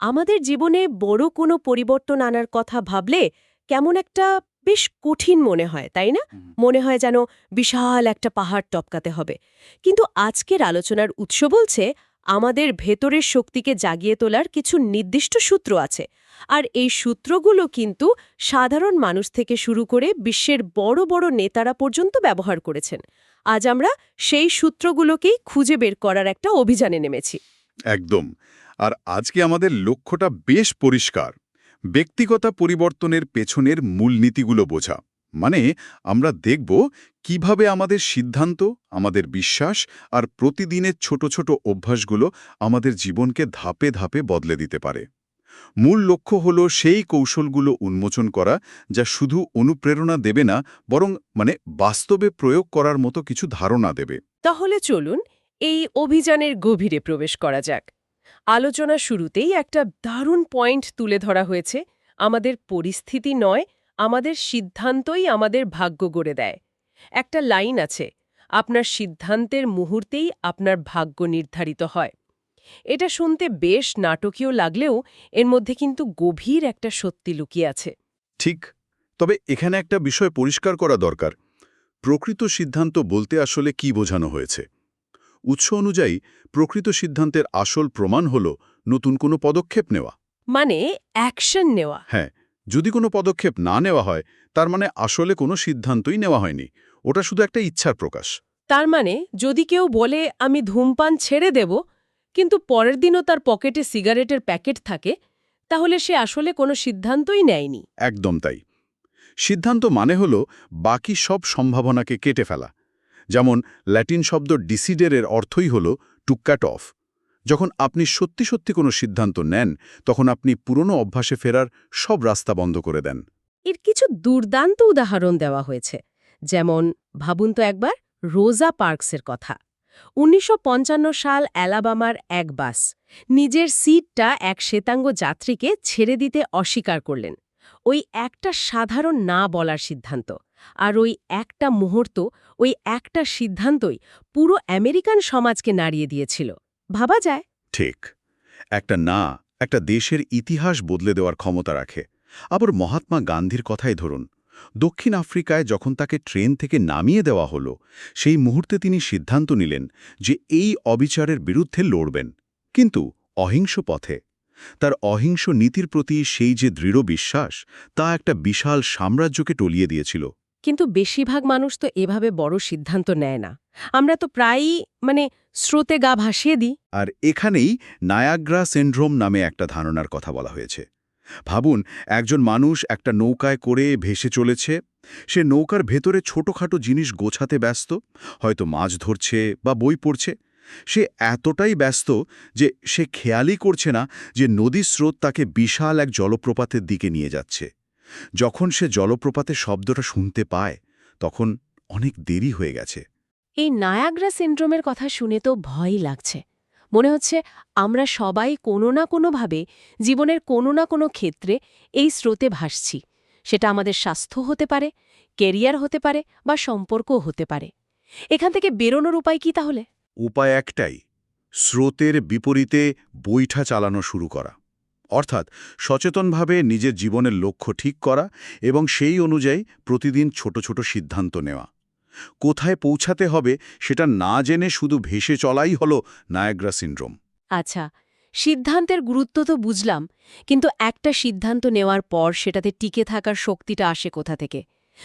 আমাদের জীবনে বড় কোনো পরিবর্তন আনার কথা ভাবলে কেমন একটা বেশ কঠিন মনে হয় তাই না? মনে হয় যেন বিশাল একটা পাহাড় টপকাতে হবে। কিন্তু আজকের আলোচনার উৎস বলছে আমাদের ভেতরের শক্তিকে জাগিয়ে তোলার কিছু নির্দিষ্ট সূত্র আছে। আর এই সূত্রগুলো কিন্তু সাধারণ মানুষ থেকে শুরু করে বিশ্বের বড় বড় নেতারা পর্যন্ত ব্যবহার করেছেন। আজ আমরা সেই সূত্রগুলোকেই খুঁজে বের করার একটা অভিযানে নেমেছি। একদম। আর আজকে আমাদের লক্ষ্যটা বেশ পরিষ্কার। ব্যক্তিগত পরিবর্তনের পেছনের মূলনীতিগুলো বোঝা। মানে আমরা দেখব কীভাবে আমাদের সিদ্ধান্ত, আমাদের বিশ্বাস আর প্রতিদিনের ছোট ছোট অভ্যাসগুলো আমাদের জীবনকে ধাপে ধাপে বদলে দিতে পারে। মূল লক্ষ্য হল সেই কৌশলগুলো উন্মোচন করা যা শুধু অনুপ্রেরণা দেবে না, বরং মানে বাস্তবে প্রয়োগ করার মতো কিছু ধারণা দেবে। তাহলে চলুন এই অভিযানের গভীরে প্রবেশ করা যাক। আলোচনা শুরুতেই একটা দারুণ পয়েন্ট তুলে ধরা হয়েছে, আমাদের পরিস্থিতি নয়, আমাদের সিদ্ধান্তই আমাদের ভাগ্য গড়ে দেয়। একটা লাইন আছে, আপনার সিদ্ধান্তের মুহূর্তেই আপনার ভাগ্য নির্ধারিত হয়। এটা শুনতে বেশ নাটকীয় লাগলেও এর মধ্যে কিন্তু গভীর একটা সত্যি লুকিয়ে আছে। ঠিক, তবে এখানে একটা বিষয় পরিষ্কার করা দরকার। প্রকৃত সিদ্ধান্ত বলতে আসলে কি বোঝানো হয়েছে? উৎস অনুযায়ী প্রকৃত সিদ্ধান্তের আসল প্রমাণ হল নতুন কোনো পদক্ষেপ নেওয়া। মানে অ্যাকশন নেওয়া। হ্যাঁ যদি কোনো পদক্ষেপ না নেওয়া হয় তার মানে আসলে কোনো সিদ্ধান্তই নেওয়া হয়নি। ওটা শুধু একটা ইচ্ছার প্রকাশ। তার মানে যদি কেউ বলে আমি ধূমপান ছেড়ে দেব কিন্তু পরের দিনও তার পকেটে সিগারেটের প্যাকেট থাকে তাহলে সে আসলে কোনো সিদ্ধান্তই নেয়নি। একদম তাই। সিদ্ধান্ত মানে হল বাকি সব সম্ভাবনাকে কেটে ফেলা। যেমন ল্যাটিন শব্দ ডিসিডেরের অর্থই হল টু কাট অফ যখন আপনি সত্যি সত্যি কোনো সিদ্ধান্ত নেন, তখন আপনি পুরনো অভ্যাসে ফেরার সব রাস্তা বন্ধ করে দেন। এর কিছু দুর্দান্ত উদাহরণ দেওয়া হয়েছে। যেমন, ভাবুন তো একবার, রোজা পার্কসের কথা। উনিশশো পঞ্চান্ন সাল অ্যালাবামার এক বাস নিজের সিটটা এক শ্বেতাঙ্গ যাত্রীকে ছেড়ে দিতে অস্বীকার করলেন। ওই একটা সাধারণ না বলার সিদ্ধান্ত। আর ওই একটা মুহূর্ত, ওই একটা সিদ্ধান্তই পুরো আমেরিকান সমাজকে নাড়িয়ে দিয়েছিল। ভাবা যায়? ঠিক। একটা না, একটা দেশের ইতিহাস বদলে দেওয়ার ক্ষমতা রাখে। আবার মহাত্মা গান্ধীর কথাই ধরুন, দক্ষিণ আফ্রিকায় যখন তাকে ট্রেন থেকে নামিয়ে দেওয়া হলো, সেই মুহূর্তে তিনি সিদ্ধান্ত নিলেন যে এই অবিচারের বিরুদ্ধে লড়বেন। কিন্তু অহিংস পথে, তার অহিংস নীতির প্রতি সেই যে দৃঢ় বিশ্বাস, তা একটা বিশাল সাম্রাজ্যকে টলিয়ে দিয়েছিল। কিন্তু বেশিরভাগ মানুষ তো এভাবে বড় সিদ্ধান্ত নেয় না। আমরা তো প্রায়ই মানে স্রোতে গা ভাসিয়ে দিই। আর এখানেই নায়াগ্রা সিন্ড্রোম নামে একটা ধারণার কথা বলা হয়েছে। ভাবুন, একজন মানুষ একটা নৌকায় করে ভেসে চলেছে। সে নৌকার ভেতরে ছোটখাটো জিনিস গোছাতে ব্যস্ত, হয়তো মাছ ধরছে বা বই পড়ছে। সে এতটাই ব্যস্ত যে সে খেয়ালই করছে না যে নদীর স্রোত তাকে বিশাল এক জলপ্রপাতের দিকে নিয়ে যাচ্ছে। যখন সে জলপ্রপাতের শব্দটা শুনতে পায় তখন অনেক দেরি হয়ে গেছে। এই নায়াগ্রা সিন্ড্রোমের কথা শুনে তো ভয়ই লাগছে। মনে হচ্ছে আমরা সবাই কোনো না কোনোভাবে জীবনের কোনো না কোনো ক্ষেত্রে এই স্রোতে ভাসছি। সেটা আমাদের স্বাস্থ্য হতে পারে কেরিয়ার হতে পারে বা সম্পর্কও হতে পারে। এখান থেকে বেরোনোর উপায় কি তাহলে? উপায় একটাই স্রোতের বিপরীতে বৈঠা চালানো শুরু করা। অর্থাৎ সচেতনভাবে নিজের জীবনের লক্ষ্য ঠিক করা এবং সেই অনুযায়ী প্রতিদিন ছোট ছোট সিদ্ধান্ত নেওয়া। কোথায় পৌঁছাতে হবে সেটা না জেনে শুধু ভেসে চলাই হলো নায়াগ্রা সিন্ড্রোম। আচ্ছা সিদ্ধান্তের গুরুত্ব তো বুঝলাম কিন্তু একটা সিদ্ধান্ত নেওয়ার পর সেটাতে টিকে থাকার শক্তিটা আসে কোথা থেকে?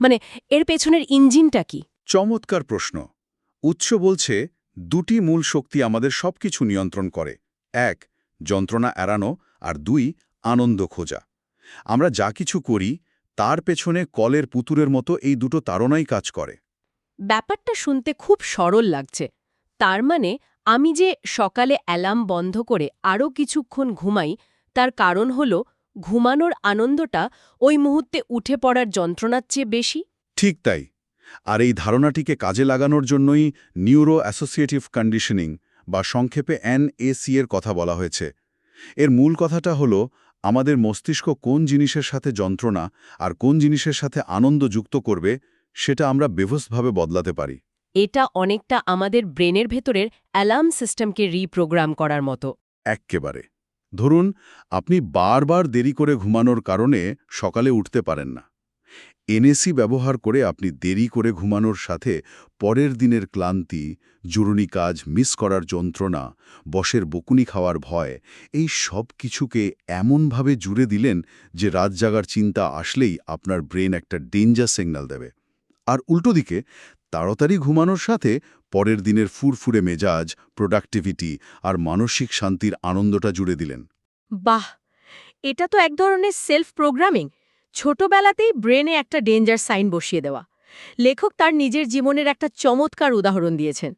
মানে এর পেছনের ইঞ্জিনটা কি? চমৎকার প্রশ্ন। উৎস বলছে দুটি মূল শক্তি আমাদের সবকিছু নিয়ন্ত্রণ করে। এক যন্ত্রণা এড়ানো আর দুই আনন্দ খোঁজা। আমরা যা কিছু করি তার পেছনে কলের পুতুরের মতো এই দুটো তাড়নাই কাজ করে। ব্যাপারটা শুনতে খুব সরল লাগছে। তার মানে আমি যে সকালে অ্যালার্ম বন্ধ করে আরও কিছুক্ষণ ঘুমাই তার কারণ হল ঘুমানোর আনন্দটা ওই মুহূর্তে উঠে পড়ার যন্ত্রণার চেয়ে বেশি? ঠিক তাই। আর এই ধারণাটিকে কাজে লাগানোর জন্যই নিউরো অ্যাসোসিয়েটিভ কন্ডিশনিং বা সংক্ষেপে এনএসি এর কথা বলা হয়েছে। এর মূল কথাটা হলো আমাদের মস্তিষ্ক কোন জিনিসের সাথে যন্ত্রণা আর কোন জিনিসের সাথে আনন্দ যুক্ত করবে সেটা আমরা বেভসভাবে বদলাতে পারি। এটা অনেকটা আমাদের ব্রেনের ভেতরের অ্যালার্ম সিস্টেমকে রিপ্রোগ্রাম করার মতো। একেবারে ধরুন আপনি বারবার দেরি করে ঘুমানোর কারণে সকালে উঠতে পারেন না। এনএসি ব্যবহার করে আপনি দেরি করে ঘুমানোর সাথে পরের দিনের ক্লান্তি, জরুরি কাজ মিস করার যন্ত্রণা, বসের বকুনি খাওয়ার ভয়, এই সব কিছুকে এমনভাবে জুড়ে দিলেন যে রাত জাগার চিন্তা আসলেই আপনার ব্রেন একটা ডেঞ্জার সিগন্যাল দেবে। আর উল্টো দিকে, তাড়াতাড়ি ঘুমানোর সাথে পরের দিনের ফুরফুরে মেজাজ, প্রোডাক্টিভিটি আর মানসিক শান্তির আনন্দটা জুড়ে দিলেন। বাহ! এটা তো এক ধরনের সেলফ প্রোগ্রামিং। ছোটবেলাতেই ব্রেনে একটা ডেঞ্জার সাইন বসিয়ে দেওয়া। লেখক তার নিজের জীবনের একটা চমৎকার উদাহরণ দিয়েছেন।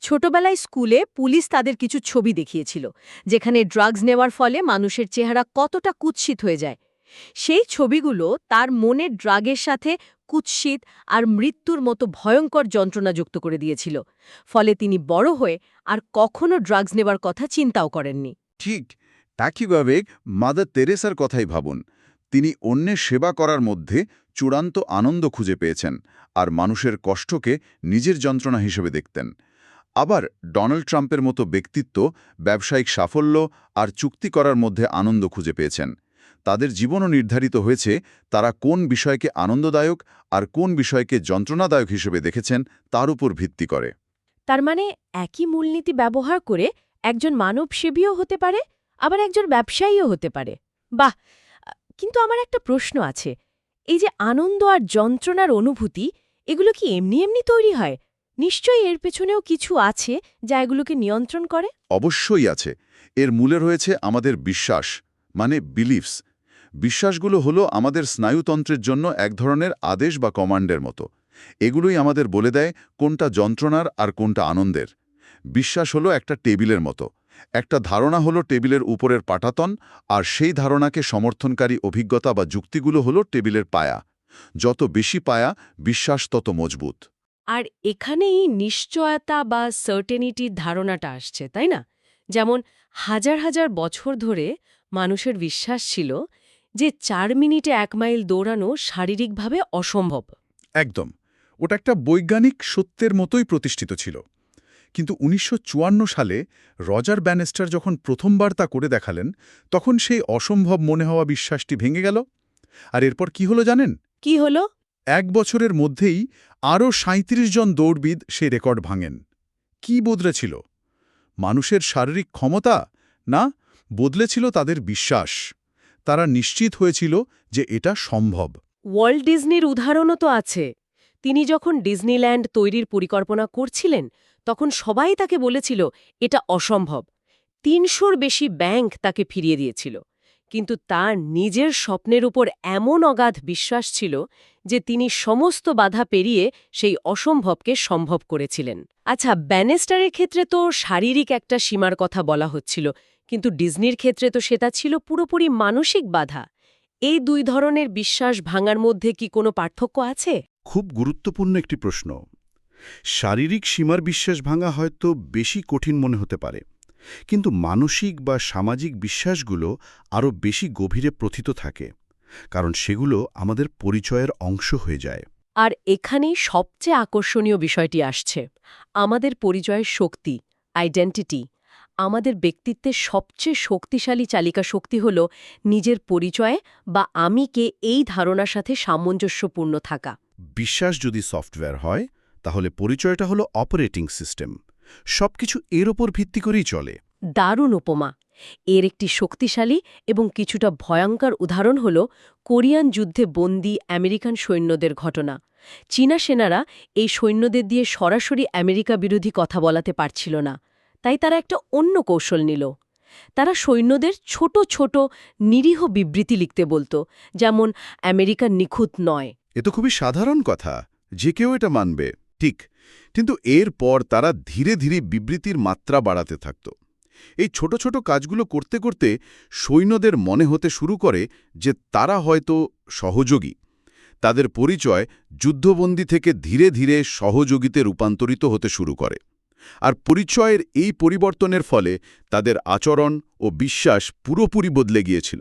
ছোটবেলায় স্কুলে পুলিশ তাদের কিছু ছবি দেখিয়েছিল, যেখানে ড্রাগস নেওয়ার ফলে মানুষের চেহারা কতটা কুৎসিত হয়ে যায়। সেই ছবিগুলো তার মনে ড্রাগের সাথে কুৎসিত আর মৃত্যুর মতো ভয়ঙ্কর যন্ত্রণা যুক্ত করে দিয়েছিল, ফলে তিনি বড় হয়ে আর কখনো ড্রাগস নেবার কথা চিন্তাও করেননি। ঠিক, একইভাবে মাদার তেরেসার কথাই ভাবুন। তিনি অন্যের সেবা করার মধ্যে চূড়ান্ত আনন্দ খুঁজে পেয়েছেন আর মানুষের কষ্টকে নিজের যন্ত্রণা হিসেবে দেখতেন। আবার ডোনাল্ড ট্রাম্পের মতো ব্যক্তিত্ব ব্যবসায়িক সাফল্য আর চুক্তি করার মধ্যে আনন্দ খুঁজে পেয়েছেন। তাদের জীবনও নির্ধারিত হয়েছে তারা কোন বিষয়কে আনন্দদায়ক আর কোন বিষয়কে যন্ত্রণাদায়ক হিসেবে দেখেছেন তার উপর ভিত্তি করে। তার মানে একই মূলনীতি ব্যবহার করে একজন মানবসেবীও হতে পারে, আবার একজন ব্যবসায়ীও হতে পারে। বাহ! কিন্তু আমার একটা প্রশ্ন আছে। এই যে আনন্দ আর যন্ত্রণার অনুভূতি, এগুলো কি এমনি এমনি তৈরি হয়? নিশ্চয়ই এর পেছনেও কিছু আছে যা এগুলোকে নিয়ন্ত্রণ করে? অবশ্যই আছে। এর মূলে রয়েছে আমাদের বিশ্বাস মানে বিলিফস বিশ্বাসগুলো হলো আমাদের স্নায়ুতন্ত্রের জন্য এক ধরনের আদেশ বা কমান্ডের মতো। এগুলোই আমাদের বলে দেয় কোনটা যন্ত্রণার আর কোনটা আনন্দের। বিশ্বাস হলো একটা টেবিলের মতো। একটা ধারণা হলো টেবিলের উপরের পাটাতন আর সেই ধারণাকে সমর্থনকারী অভিজ্ঞতা বা যুক্তিগুলো হলো টেবিলের পায়া। যত বেশি পায়া বিশ্বাস তত মজবুত। আর এখানেই নিশ্চয়তা বা সার্টেনিটির ধারণাটা আসছে তাই না? যেমন হাজার হাজার বছর ধরে মানুষের বিশ্বাস ছিল যে চার মিনিটে এক মাইল দৌড়ানো শারীরিকভাবে অসম্ভব। একদম। ওটা একটা বৈজ্ঞানিক সত্যের মতোই প্রতিষ্ঠিত ছিল। কিন্তু উনিশশো চুয়ান্ন সালে রজার ব্যানেস্টার যখন প্রথমবার তা করে দেখালেন তখন সেই অসম্ভব মনে হওয়া বিশ্বাসটি ভেঙে গেল। আর এরপর কি হলো জানেন? কি হলো? এক বছরের মধ্যেই আরও ৩৭ জন দৌড়বিদ সে রেকর্ড ভাঙেন। কি বদলেছিল? মানুষের শারীরিক ক্ষমতা না বদলেছিল তাদের বিশ্বাস? তারা নিশ্চিত হয়েছিল যে এটা সম্ভব। ওয়ার্ল্ড ডিজনির উদাহরণও তো আছে। তিনি যখন ডিজনিল্যান্ড তৈরির পরিকল্পনা করছিলেন তখন সবাই তাকে বলেছিল, এটা অসম্ভব। তিনশোর বেশি ব্যাংক তাকে ফিরিয়ে দিয়েছিল। কিন্তু তার নিজের স্বপ্নের উপর এমন অগাধ বিশ্বাস ছিল যে তিনি সমস্ত বাধা পেরিয়ে সেই অসম্ভবকে সম্ভব করেছিলেন। আচ্ছা ব্যানেস্টারের ক্ষেত্রে তো শারীরিক একটা সীমার কথা বলা হচ্ছিল, কিন্তু ডিজনির ক্ষেত্রে তো সেটা ছিল পুরোপুরি মানসিক বাধা। এই দুই ধরনের বিশ্বাস ভাঙার মধ্যে কি কোনো পার্থক্য আছে? খুব গুরুত্বপূর্ণ একটি প্রশ্ন। শারীরিক সীমার বিশ্বাস ভাঙা হয়তো বেশি কঠিন মনে হতে পারে কিন্তু মানসিক বা সামাজিক বিশ্বাসগুলো আরও বেশি গভীরে প্রথিত থাকে কারণ সেগুলো আমাদের পরিচয়ের অংশ হয়ে যায়। আর এখানেই সবচেয়ে আকর্ষণীয় বিষয়টি আসছে আমাদের পরিচয়ের শক্তি আইডেন্টিটি আমাদের ব্যক্তিত্বের সবচেয়ে শক্তিশালী চালিকা শক্তি হল নিজের পরিচয়ে বা আমিকে এই ধারণার সাথে সামঞ্জস্যপূর্ণ থাকা। বিশ্বাস যদি সফটওয়্যার হয় তাহলে পরিচয়টা হলো অপারেটিং সিস্টেম সবকিছু এর ওপর ভিত্তি করেই চলে। দারুণ উপমা। এর একটি শক্তিশালী এবং কিছুটা ভয়ঙ্কর উদাহরণ হল কোরিয়ান যুদ্ধে বন্দী আমেরিকান সৈন্যদের ঘটনা। চীনা সেনারা এই সৈন্যদের দিয়ে সরাসরি আমেরিকা বিরোধী কথা বলাতে পারছিল না। তাই তারা একটা অন্য কৌশল নিল। তারা সৈন্যদের ছোট ছোট নিরীহ বিবৃতি লিখতে বলতো যেমন আমেরিকা নিখুঁত নয়। এ তো খুবই সাধারণ কথা যে কেউ এটা মানবে। ঠিক, কিন্তু এরপর তারা ধীরে ধীরে বিবৃতির মাত্রা বাড়াতে থাকত। এই ছোট ছোট কাজগুলো করতে করতে সৈন্যদের মনে হতে শুরু করে যে তারা হয়তো সহযোগী। তাদের পরিচয় যুদ্ধবন্দী থেকে ধীরে ধীরে সহযোগিতে রূপান্তরিত হতে শুরু করে। আর পরিচয়ের এই পরিবর্তনের ফলে তাদের আচরণ ও বিশ্বাস পুরোপুরি বদলে গিয়েছিল।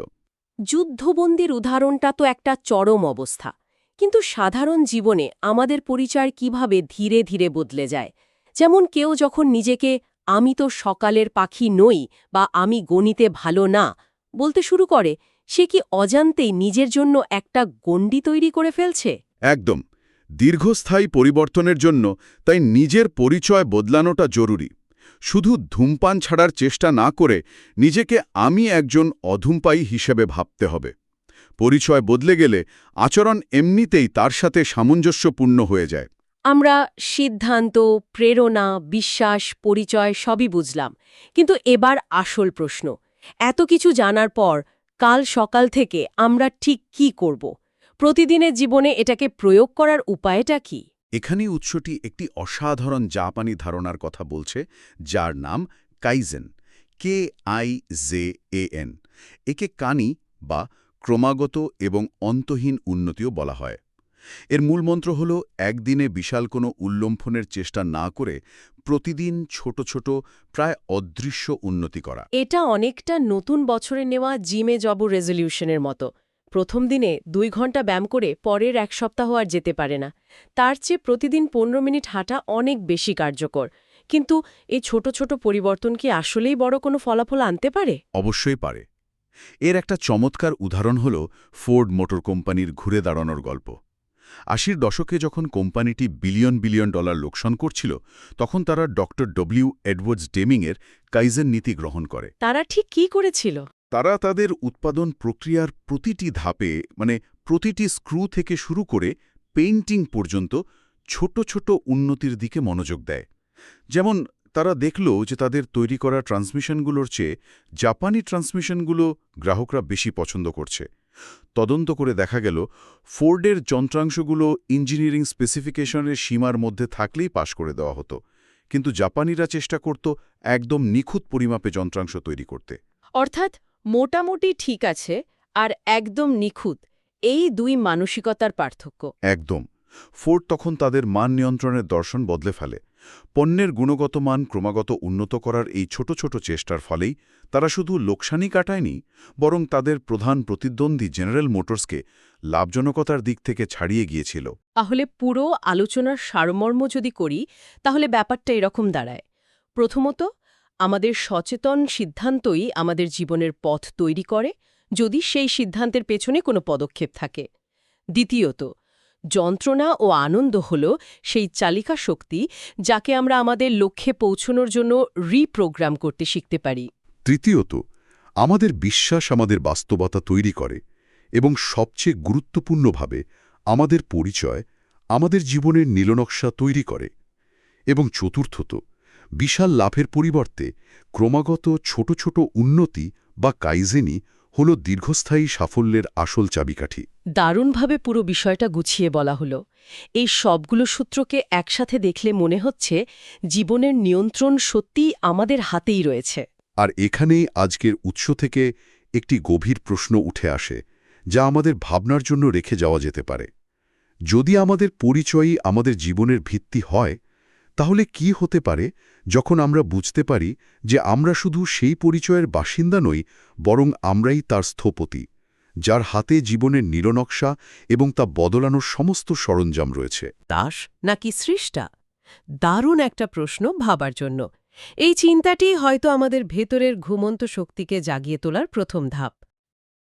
যুদ্ধবন্দির উদাহরণটা তো একটা চরম অবস্থা। কিন্তু সাধারণ জীবনে আমাদের পরিচয় কীভাবে ধীরে ধীরে বদলে যায়? যেমন কেউ যখন নিজেকে, আমি তো সকালের পাখি নই বা, আমি গণিতে ভালো না বলতে শুরু করে, সে কি অজান্তেই নিজের জন্য একটা গণ্ডি তৈরি করে ফেলছে? একদম। দীর্ঘস্থায়ী পরিবর্তনের জন্য তাই নিজের পরিচয় বদলানোটা জরুরি। শুধু ধূমপান ছাড়ার চেষ্টা না করে নিজেকে আমি একজন অধূমপায়ী হিসেবে ভাবতে হবে। পরিচয় বদলে গেলে আচরণ এমনিতেই তার সাথে সামঞ্জস্যপূর্ণ হয়ে যায়। আমরা সিদ্ধান্ত প্রেরণা বিশ্বাস পরিচয় সবই বুঝলাম। কিন্তু এবার আসল প্রশ্ন। এত কিছু জানার পর কাল সকাল থেকে আমরা ঠিক কি করব? প্রতিদিনের জীবনে এটাকে প্রয়োগ করার উপায়টা কি? এখানে উৎসটি একটি অসাধারণ জাপানি ধারণার কথা বলছে যার নাম kaizen K I J E N. একে কানি বা ক্রমাগত এবং অন্তহীন উন্নতিও বলা হয়। এর মূলমন্ত্র হল একদিনে বিশাল কোনো উল্লম্ফনের চেষ্টা না করে প্রতিদিন ছোট ছোট প্রায় অদৃশ্য উন্নতি করা। এটা অনেকটা নতুন বছরে নেওয়া জিমে জব রেজলিউশনের মতো। প্রথম দিনে দুই ঘণ্টা ব্যায়াম করে পরের এক সপ্তাহ আর যেতে পারে না। তার চেয়ে প্রতিদিন পনেরো মিনিট হাঁটা অনেক বেশি কার্যকর। কিন্তু এই ছোট ছোট পরিবর্তন কি আসলেই বড় কোনো ফলাফল আনতে পারে? অবশ্যই পারে। এর একটা চমৎকার উদাহরণ হল ফোর্ড মোটর কোম্পানির ঘুরে দাঁড়ানোর গল্প। আশির দশকে যখন কোম্পানিটি বিলিয়ন বিলিয়ন ডলার লোকসান করছিল তখন তারা ডক্টর ডব্লিউ এডওয়ার্ডস ডেমিংয়ের কাইজেন নীতি গ্রহণ করে। তারা ঠিক কি করেছিল? তারা তাদের উৎপাদন প্রক্রিয়ার প্রতিটি ধাপে মানে প্রতিটি স্ক্রু থেকে শুরু করে পেইন্টিং পর্যন্ত ছোট ছোট উন্নতির দিকে মনোযোগ দেয়। যেমন তারা দেখল যে তাদের তৈরি করা ট্রান্সমিশনগুলোর চেয়ে জাপানি ট্রান্সমিশনগুলো গ্রাহকরা বেশি পছন্দ করছে। তদন্ত করে দেখা গেল ফোর্ডের যন্ত্রাংশগুলো ইঞ্জিনিয়ারিং স্পেসিফিকেশনের সীমার মধ্যে থাকলেই পাশ করে দেওয়া হতো। কিন্তু জাপানিরা চেষ্টা করত একদম নিখুঁত পরিমাপে যন্ত্রাংশ তৈরি করতে। অর্থাৎ মোটামুটি ঠিক আছে আর একদম নিখুঁত এই দুই মানসিকতার পার্থক্য। একদম। ফোর্ড তখন তাদের মান নিয়ন্ত্রণের দর্শন বদলে ফেলে। পণ্যের গুণগত মান ক্রমাগত উন্নত করার এই ছোট ছোট চেষ্টার ফলেই তারা শুধু লোকসানি কাটায়নি, বরং তাদের প্রধান প্রতিদ্বন্দ্বী জেনারেল মোটরসকে লাভজনকতার দিক থেকে ছাড়িয়ে গিয়েছিল। তাহলে পুরো আলোচনার সারমর্ম যদি করি, তাহলে ব্যাপারটা এরকম দাঁড়ায়। প্রথমত, আমাদের সচেতন সিদ্ধান্তই আমাদের জীবনের পথ তৈরি করে, যদি সেই সিদ্ধান্তের পেছনে কোনো পদক্ষেপ থাকে। দ্বিতীয়ত যন্ত্রণা ও আনন্দ হল সেই চালিকা শক্তি যাকে আমরা আমাদের লক্ষ্যে পৌঁছনোর জন্য রিপ্রোগ্রাম করতে শিখতে পারি। তৃতীয়ত, আমাদের বিশ্বাস আমাদের বাস্তবতা তৈরি করে এবং সবচেয়ে গুরুত্বপূর্ণভাবে আমাদের পরিচয় আমাদের জীবনের নীলনকশা তৈরি করে। এবং চতুর্থত, বিশাল লাভের পরিবর্তে ক্রমাগত ছোট ছোট উন্নতি বা কাইজেনি হল দীর্ঘস্থায়ী সাফল্যের আসল চাবিকাঠি। দারুণভাবে পুরো বিষয়টা গুছিয়ে বলা হলো। এই সবগুলো সূত্রকে একসাথে দেখলে মনে হচ্ছে জীবনের নিয়ন্ত্রণ সত্যিই আমাদের হাতেই রয়েছে। আর এখানেই আজকের উৎস থেকে একটি গভীর প্রশ্ন উঠে আসে যা আমাদের ভাবনার জন্য রেখে যাওয়া যেতে পারে। যদি আমাদের পরিচয়ই আমাদের জীবনের ভিত্তি হয় তাহলে কি হতে পারে যখন আমরা বুঝতে পারি যে আমরা শুধু সেই পরিচয়ের বাসিন্দা নই, বরং আমরাই তার স্থপতি, যার হাতে জীবনের নীলনকশা এবং তা বদলানোর সমস্ত সরঞ্জাম রয়েছে? দাস নাকি সৃষ্টা? দারুণ একটা প্রশ্ন ভাবার জন্য। এই চিন্তাটি হয়তো আমাদের ভেতরের ঘুমন্ত শক্তিকে জাগিয়ে তোলার প্রথম ধাপ।